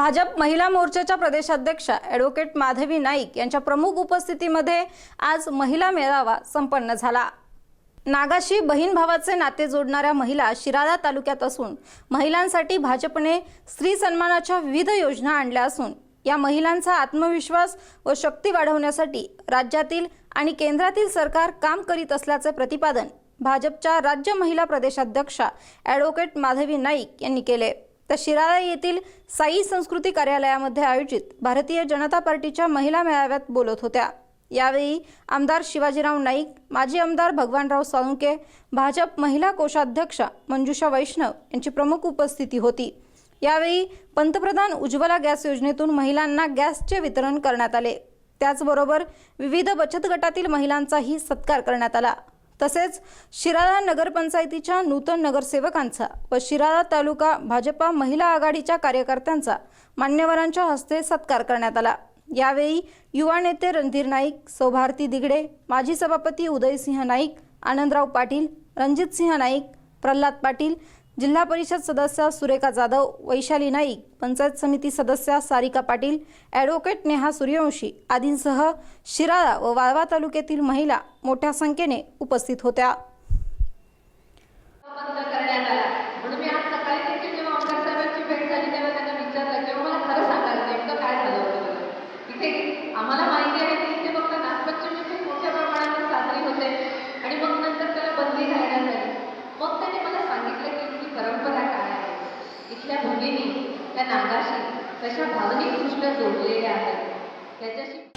भाजप महिला मोर्चाच्या प्रदेशाध्यक्षा ॲडव्होकेट माधवी नाईक यांच्या प्रमुख उपस्थितीमध्ये आज महिला मेळावा संपन्न झाला. नागाशी बहीण भावाचे नाते जोडणाऱ्या महिला शिराळा तालुक्यात असून महिलांसाठी भाजपने स्त्री सन्मानाच्या विविध योजना आणल्या असून या महिलांचा आत्मविश्वास व शक्ती वाढवण्यासाठी राज्यातील आणि केंद्रातील सरकार काम करीत असल्याचे प्रतिपादन भाजपच्या राज्य महिला प्रदेशाध्यक्षा ॲडव्होकेट माधवी नाईक यांनी केले. तर शिराळा येथील साई संस्कृती कार्यालयामध्ये आयोजित भारतीय जनता पार्टीच्या महिला मेळाव्यात बोलत होत्या. यावेळी आमदार शिवाजीराव नाईक माजी आमदार भगवानराव साळुंके भाजप महिला कोषाध्यक्षा मंजुषा वैष्णव यांची प्रमुख उपस्थिती होती. यावेळी पंतप्रधान उज्ज्वला गॅस योजनेतून महिलांना गॅसचे वितरण करण्यात आले. त्याचबरोबर विविध बचत गटातील महिलांचाही सत्कार करण्यात आला. तसेच शिराळा नगरपंचायतीच्या नूतन नगरसेवकांचा व शिराळा तालुका भाजपा महिला आघाडीच्या कार्यकर्त्यांचा मान्यवरांच्या हस्ते सत्कार करण्यात आला. यावेळी युवा नेते रणधीर नाईक सौभारती दिगडे माजी सभापती उदयसिंह नाईक आनंदराव पाटील रणजितसिंह नाईक प्रल्हाद पाटील जिल्हा परिषद सदस्या सुरेखा जाधव वैशाली नाईक पंचायत समिती सदस्या सारिका पाटील ॲडव्होकेट नेहा सूर्यवंशी आदींसह शिराळा व वाळवा तालुक्यातील महिला मोठ्या संख्येने उपस्थित होत्या. त्या नागाशी कशा भावनिकदृष्ट्या जोडलेल्या आहेत? त्याच्याशी